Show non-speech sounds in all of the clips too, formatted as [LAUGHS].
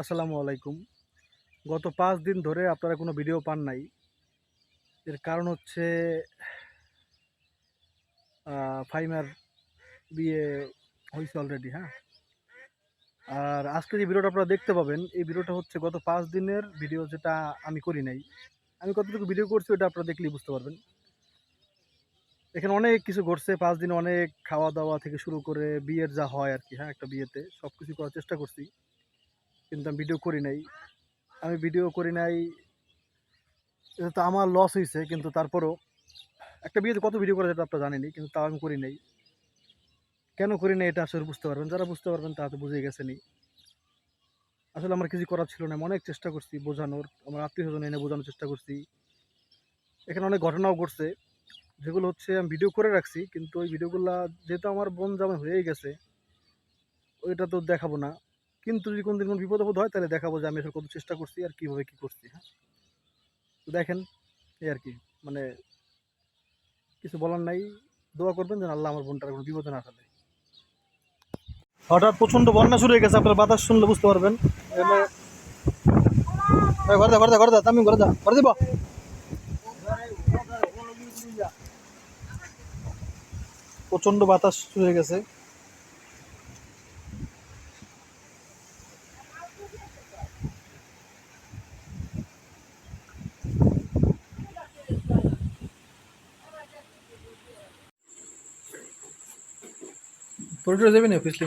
আসসালামু আলাইকুম। গত পাঁচ দিন ধরে আপনারা কোনো ভিডিও পান নাই। এর কারণ হচ্ছে ফাইমার বিয়ে হয়েছে অলরেডি হ্যাঁ? আর আজকে যে ভিডিওটা আপনারা দেখতে পাবেন। এই ভিডিওটা হচ্ছে গত পাঁচ দিনের ভিডিও যেটা আমি করি নাই। আমি কতটুকু ভিডিও করছি ওটা আপনারা দেখলেই বুঝতে পারবেন। এখানে অনেক কিছু ঘটছে, পাঁচ দিনে অনেক খাওয়া দাওয়া থেকে শুরু করে বিয়ের যা হয় আর কি হ্যাঁ একটা বিয়েতে সব কিছু করার চেষ্টা করছি। কিন্তু আমি ভিডিও করি নাই। আমি ভিডিও করি নাই, এটা তো আমার লস হয়েছে কিন্তু তারপরও, একটা বিয়েতে কত ভিডিও করা যেটা আপনারা জানেনি কিন্তু তাও আমি করি নাই। কেন করি নাই এটা আসলে বুঝতে পারবেন, যারা বুঝতে পারবেন তারা তো বুঝে গেছেনি আসলে আমার কিছু করার ছিল না অনেক চেষ্টা করছি বোঝানোর, আমার আত্মীয় স্বজন এনে বোঝানোর চেষ্টা করছি। এখানে অনেক ঘটনাও ঘটছে। যেগুলো হচ্ছে আমি ভিডিও করে রাখছি কিন্তু ওই ভিডিওগুলো যেহেতু আমার বোন জামাই হয়ে গেছে ওইটা তো দেখাবো না। কিন্তু যদি কোনদিন কোনো বিপদ আপদ হয় তাহলে দেখাবো যে আমি আসলে কত চেষ্টা করছি আর কীভাবে কী করছি হ্যাঁ? তো দেখেন এই আর কি মানে কিছু বলার নাই। দোয়া করবেন যেন আল্লাহ আমার বোনটার কোনো বিপদে না ফেলে। হঠাৎ প্রচণ্ড বন্যা শুরু হয়ে গেছে আপনার বাতাস শুনলে বুঝতে পারবেন। এই ঘরে দা ঘরে দা ঘরে দা তামিম ঘরে দা ঘরে দিব প্রচণ্ড বাতাস শুরু হয়ে গেছে। পরিচয় যাবে না পিছলে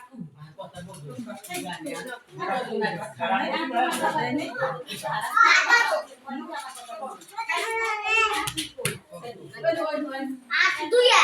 Ah, itu ya.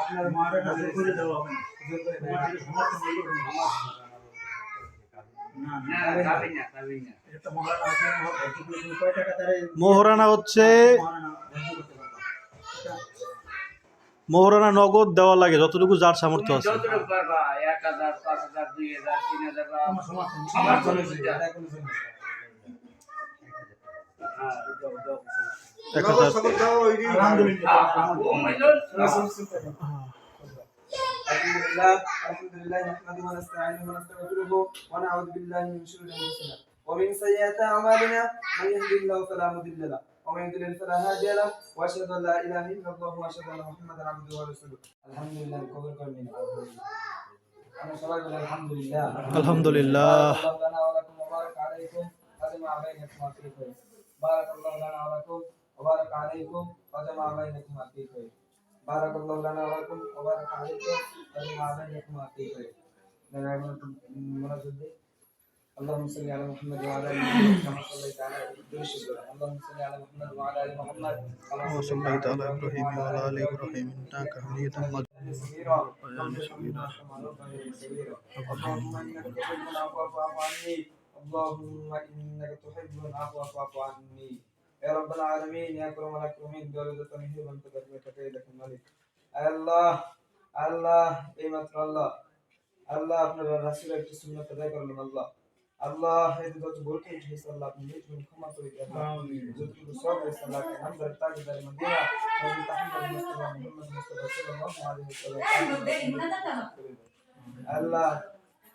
আপনার মারা করে দেওয়া হবে মোহরানা হচ্ছে মোহরানা নগদ দেওয়া লাগে যতটুকু যার সামর্থ্য আছে। এক হাজার পাঁচ হাজার দুই হাজার তিন হাজার বা আমার কোনো সুবিধা এক হাজার الحمد لله الحمد لله نحمده ونستعينه ونستغفره ونعوذ بالله من شرور انفسنا ومن سيئات اعمالنا من يهده الله فلا مضل له ومن يضلل فلا هادي له واشهد ان لا اله الا الله واشهد ان محمدا عبده ورسوله الحمد لله قبل كرمنا انا সবাই বলি আলহামদুলিল্লাহ আলহামদুলিল্লাহ بارك الله لنا ولكم وبارك عليكم وجمع بينكم في خير بارك الله لنا ولكم وبارك عليكم وجمع بينكم في خير بارك الله لنا ولكم وبارك عليكم وجمع بينكم في خير مناسب اللهم صل على محمد وعلى ال محمد كما صليت على ابراهيم اللهم صل على محمد وعلى ال محمد كما وصليت على إبراهيم وعلى آل إبراهيم إنك حميد مجيد صغيرا ويا صغيرا اللهم انك تحب العفو فاعف عني اللهم انك تحب العفو فاعف عني يا رب العالمين يا اكرم الاكرمين دولة تنهيب انت كيدك الملك আয় আল্লাহ আল্লাহ এই মাত্র আল্লাহ আল্লাহ আপনার রাসূলের একটি সুন্নাত আদায় করলেন আল্লাহ আল্লাহ এতে যত বরকত হয়েছে আল্লাহ আপনি নিজ গুণ ক্ষমা করে দেন আল্লাহ যতটুকু সব হয়েছে আল্লাহ আপনি হামদার তাগিদার মদিনা এবং তাহমিদার মুস্তাফা মুহাম্মদ মুস্তাফা সাল্লাল্লাহু আলাইহি ওয়াসাল্লাম আল্লাহ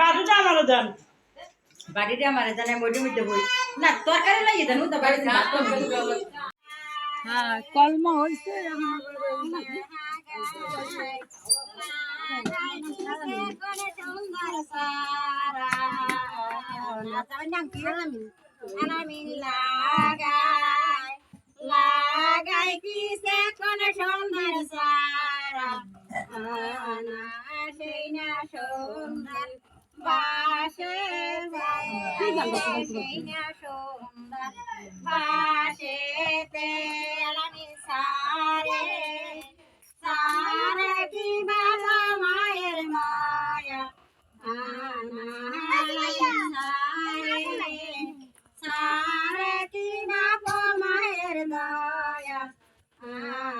বাড়িটা আমারও দেন বাড়িটা আমার জানে মধ্যে মধ্যে বই না তরকারি লাগিয়ে দেন তো বাড়িতে ভাত করবি। হ্যাঁ কলমা হয়েছে লাগাই কিসে কোন সুন্দর সারা। সেই না সুন্দর বাসে সেই না সুন্দর বাসেতে আমি সারে। সারে কি বাবা মায়ের মায়া? সারে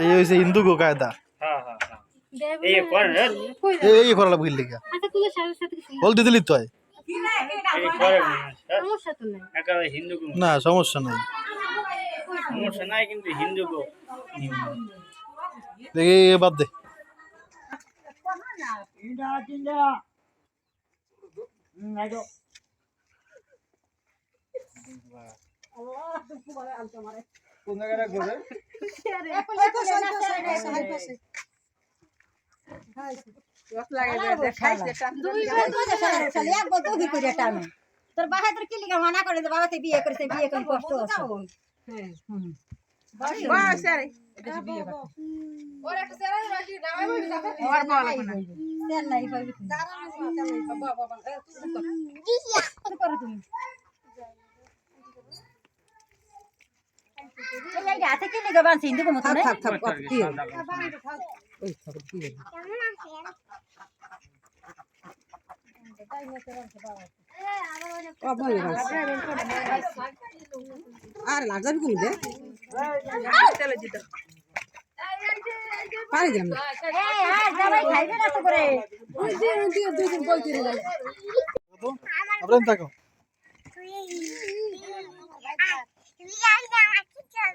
এই হয়েছে হিন্দু গো কায়দা হ্যাঁ, হ্যাঁ, হ্যাঁ। এই হ্যাঁ? করা লাগবে তো হিন্দু গো। না সমস্যা নাই। সমস্যা নাই কিন্তু হিন্দু গো। দেখি বাদ দে। কোন জায়গাটা ঘুরে তোর বাবা তোর কি লিখা মানা করে বাবা তুই বিয়ে করেছে বিয়ে করে কষ্ট আছে আছে কি লিখা বানছি হিন্দু মতো না আর লাগবে কোন দে? পানি দিলাম জামাই খাইবে না তো করে। আপনার থাকো।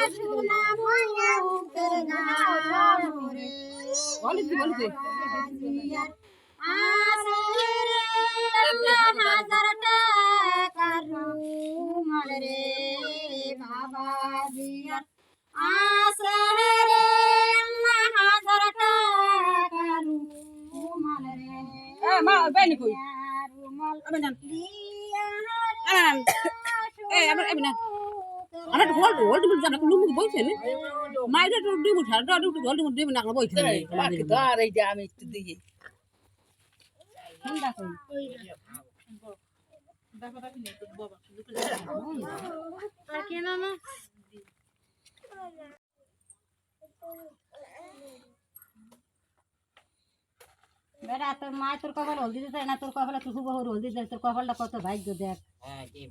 ওর গো রে রে আল্লাহ শোনা মুখের গান রে বলিতে বলিতে আসিরে হাজার টাকার রুমাল রে বাবা জিয়ার আসিরে হাজার টাকার রুমাল রে এ মা বেনি আমার তো হল হল জানা লুমু বইছে নি মাইরা তো ডিমু ছাড় তো ডিমু হল ডিমু ডিমু না বইছে নি আর এই যে আমি একটু দিয়ে বেড়া তোর মা তোর কপাল হলদি দিতে না তোর কপালে তুই বহু হলদি দে তোর কপালটা কত ভাগ্য দেখ। দেন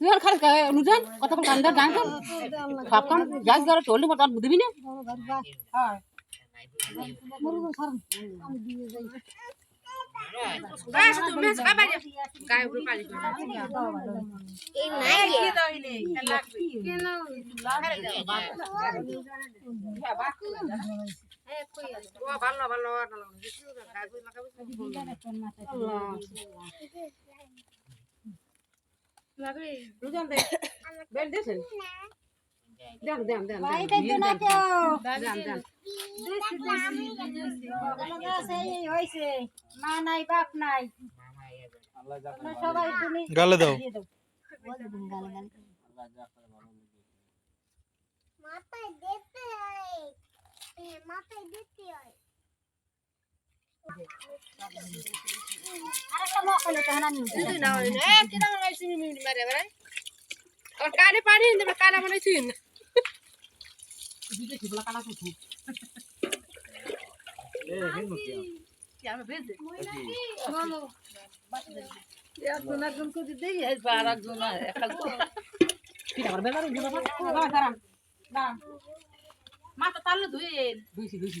তুই আর খালি নুজান কত বল কান্দা গান কর। সব কাম, যাস গরে চললি মত আর বুঝবি না? হ্যাঁ নুজান দে বেল দেছেন দেন দেন দেন ভাই তাই তো না কেউ দেন দেন সেই হয়েছে মা নাই বাপ নাই তোমরা সবাই তুমি গালে দাও দিয়ে দাও গালে গালে মাথায় দিতে হয় এ, মাথায় দিতে হয় কানে পানি কানা মানে ছিন দাঁড়ান মাথা তালে ধুয়ে। দুইছি দুইছি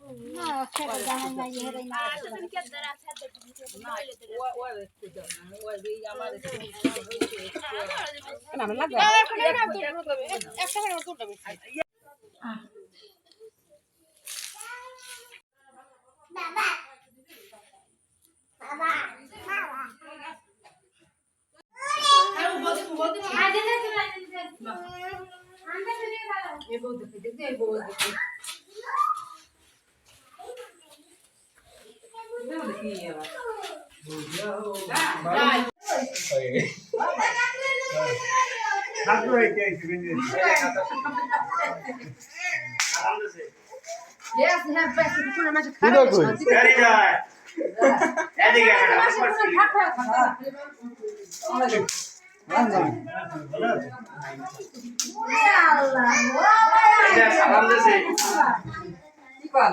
ডন জামাই গালে জামাই না বলো এবার তো আসল সমস্যা তো নুন নুন না গেছি কেন আজ বাদ না আসা না হাড়িগুলো তো আর দুই কিছু কঠিন কিনে না আমরা ওয়াদারি না সেটা জামাই নাই হেরে না কেন আমরা লাগবে বাবা বাবা বাবা আল্লাহ কি কল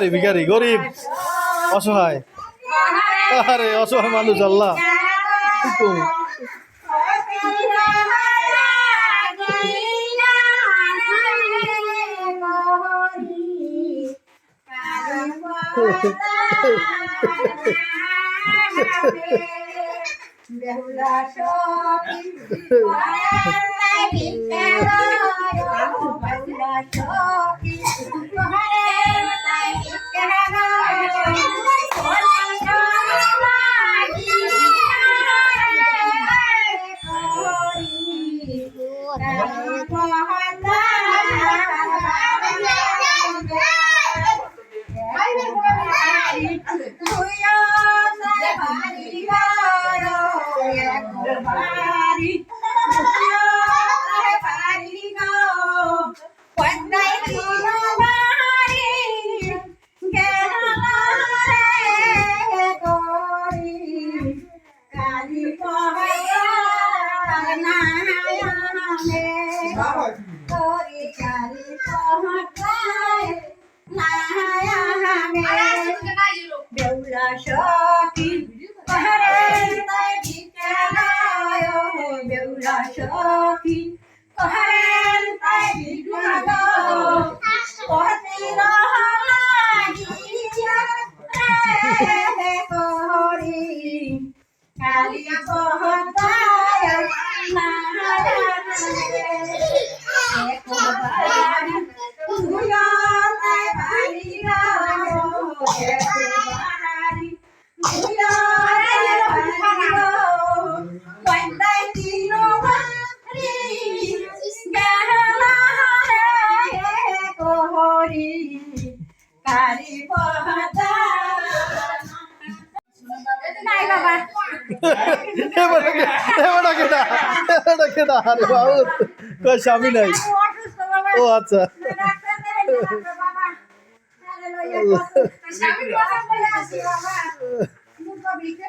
ভিখারি ভিখারি গরিব অসহায়। আরে অসহায় মানুষ আল্লাহ। [LAUGHS] কি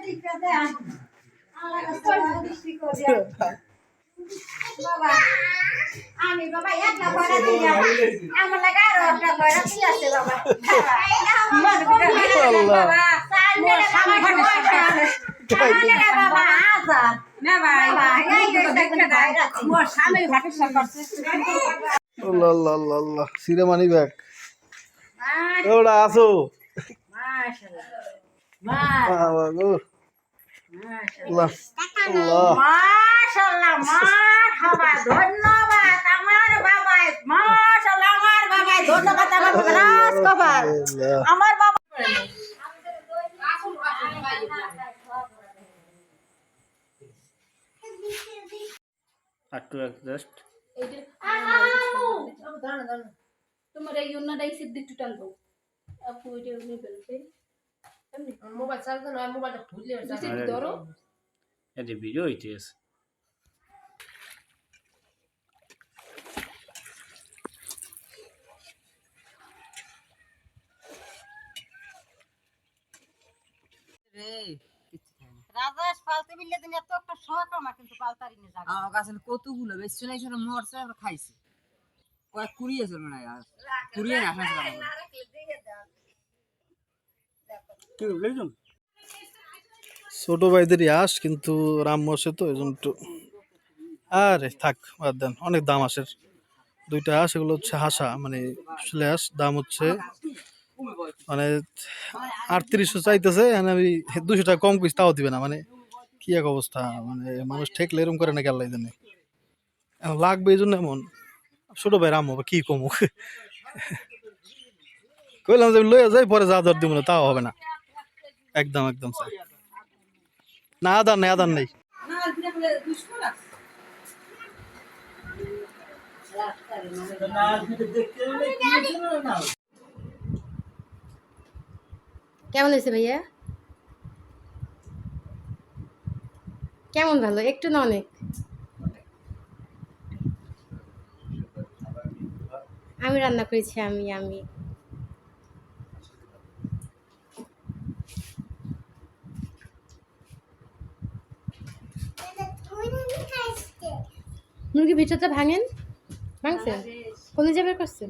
টিক্ষা দে আল্লাহ কাছে দৃষ্টি করে বাবা আমি বাবা একটা ঘরে দিয়া আমার লাগা আরও একটা ঘরে দিয়ে আছে বাবা। বাবা চাল মেরে বাবা খাইছে বাবা ভাই বাবা এই দেখতে দাই রাখছি মোর স্বামী ভাটে করছে আল্লাহ আল্লাহ আল্লাহ আল্লাহ সিরে মানি ব্যাগ ওটা আসো মাশাআল্লাহ বাবা গো আল্লাহ আল্লাহ মাশাআল্লাহ মারহাবা ধন্যবাদ আমার বাবাই মাশাআল্লাহ আমার বাবাই ধন্যবাদ আমার রাজ কপাল আল্লাহ। আমার বাবা একটু জাস্ট তোমার এই অন্যটাই সিদ্ধি একটু টানবো আপু ওইটা উনি বলছে মোবাইল চার্জ না মোবাইলটা খুললে সিদ্ধি ধরো এই যে ভিডিও হইতেছে রাজেশ পালতে বিলে দিন এত একটা শখ আমার কিন্তু পালতারি নি জায়গা আমার কাছে কতগুলো বেশ শুনে শুনে মরছে আমরা খাইছি। কয়েক কুড়িয়ে চলবে না আর কুড়িয়ে না আসা কি বুঝলেন ছোট ভাইদেরই আস কিন্তু রাম মশে তো এই জন্য একটু আরে থাক বাদ দেন অনেক দাম আসের দুইটা হাঁস এগুলো হচ্ছে হাসা মানে দাম হচ্ছে মানে আটত্রিশশো চাইতেছে এখানে আমি দুশো টাকা কম কিছু তাও দিবে না। মানে কি এক অবস্থা মানে মানুষ ঠেকলে এরকম করে না গেল্লাই জানে। এখন লাগবে এই জন্য এমন। ছোট ভাই রাম হবে কি কমু? কইলাম যে লইয়া যাই পরে যা দর দিব না তাও হবে না। একদম একদম স্যার। না আদার নেই আদার নেই। না? কেমন হয়েছে ভাইয়া? কেমন ভালো? একটু না অনেক? আমি রান্না করেছি আমি আমি। মুরগি ভিতরটা ভাঙেন? ভাঙছেন? কলিজা বের করছেন?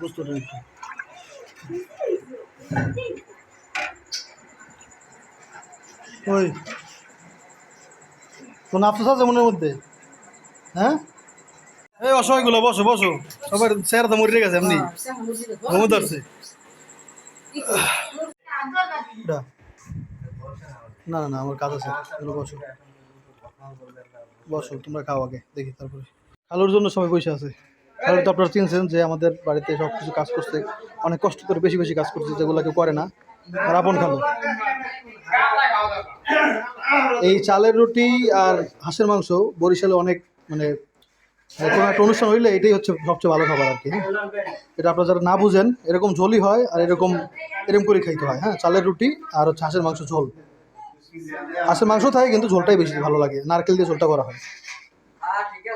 রঙের ইয়া ওই, কোন আফসোস আছে মনের মধ্যে? হ্যাঁ? এই অসহায়গুলো বসো বসো। সবার চেহারা তো মরে গেছে এমনি। ঘুমো ধরছে। না না আমার কাজ আছে। বসো। বসো, তোমরা খাও আগে, দেখি তারপরে। খালুর জন্য সবাই বসে আছে। খালু তো আপনারা চিনছেন যে আমাদের বাড়িতে সব কিছু কাজ করতে অনেক কষ্ট করে বেশি বেশি কাজ করছে, যেগুলো কেউ করে না। আর আপন খালু এই চালের রুটি আর হাঁসের মাংস, বরিশালে অনেক মানে কোনো একটা অনুষ্ঠান হইলে এটাই হচ্ছে সবচেয়ে ভালো খাবার আর কি হ্যাঁ? এটা আপনারা যারা না বুঝেন, এরকম ঝোলই হয় আর এরকম এরকম করে খাইতে হয় হ্যাঁ? চালের রুটি আর হচ্ছে হাঁসের মাংস ঝোল। হাঁসের মাংস থাকে কিন্তু ঝোলটাই বেশি ভালো লাগে, নারকেল দিয়ে ঝোলটা করা হয়।